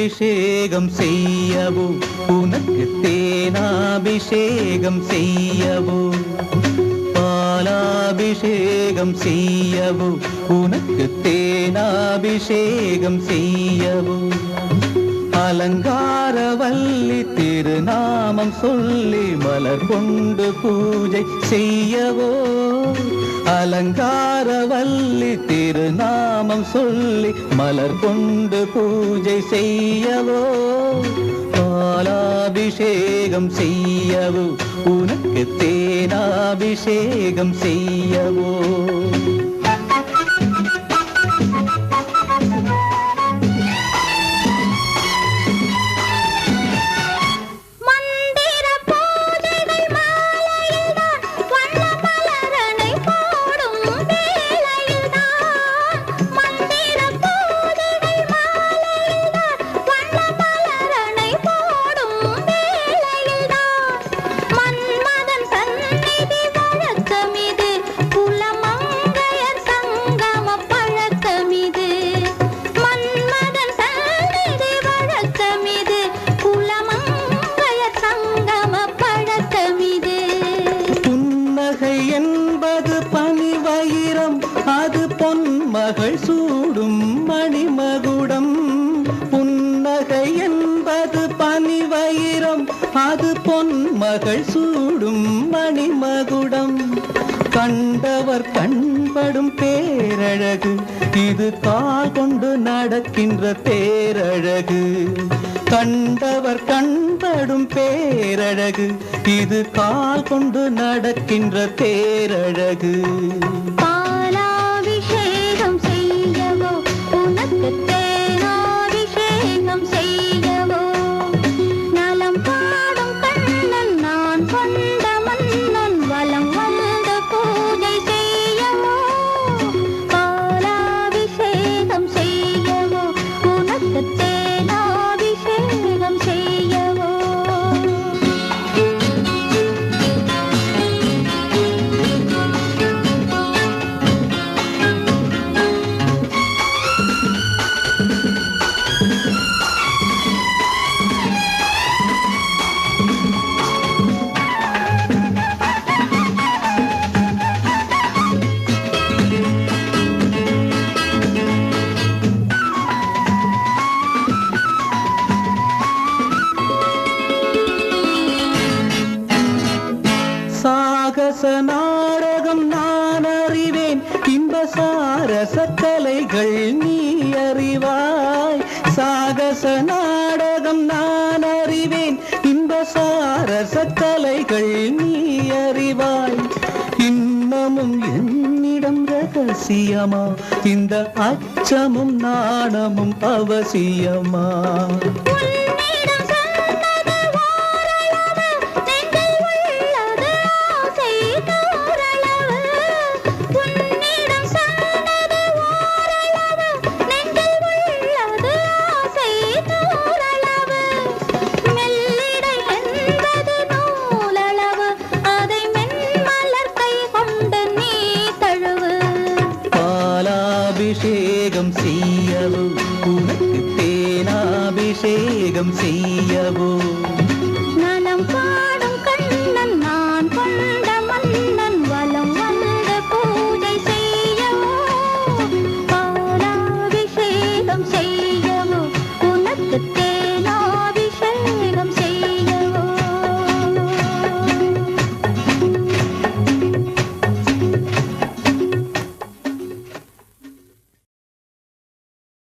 அபிஷேகம் செய்யவோ? உனக்கு தேனாபிஷேகம் செய்யவோ? பாலாபிஷேகம் செய்யவோ? உனக்கு தேனாபிஷேகம் செய்யவோ? அலங்காரவல்லி திருநாமம் சொல்லி மலர் கொண்டு பூஜை செய்யவோ. அலங்காரவல்லி திருநாமம் சொல்லி மலர் கொண்டு பூஜை செய்யவோ. பாலாபிஷேகம் செய்யவோ உனக்கு தேனாபிஷேகம் செய்யவோ. புன்னகை சூடும் மணிமகுடம் புன்னகை என்பது பனிவயிரம் அது பொன்மகள் சூடும் மணிமகுடம். கண்டவர் கண்படும் பேரழகு இது கால் கொண்டு நடக்கின்ற பேரழகு. கண்டவர் கண்படும் பேரழகு இது கால் கொண்டு நடக்கின்ற பேரழகு. நாரகம் நான் அறிவேன். இன்ப சாரச கலைகள் நீ அறிவாய். சாகச நாடகம் நான் அறிவேன். இன்ப சாரச கலைகள் நீ அறிவாய். இன்னமும் என்னிடம் ரகசியமா? இந்த அச்சமும் நாணமும் அவசியமா? చేయవు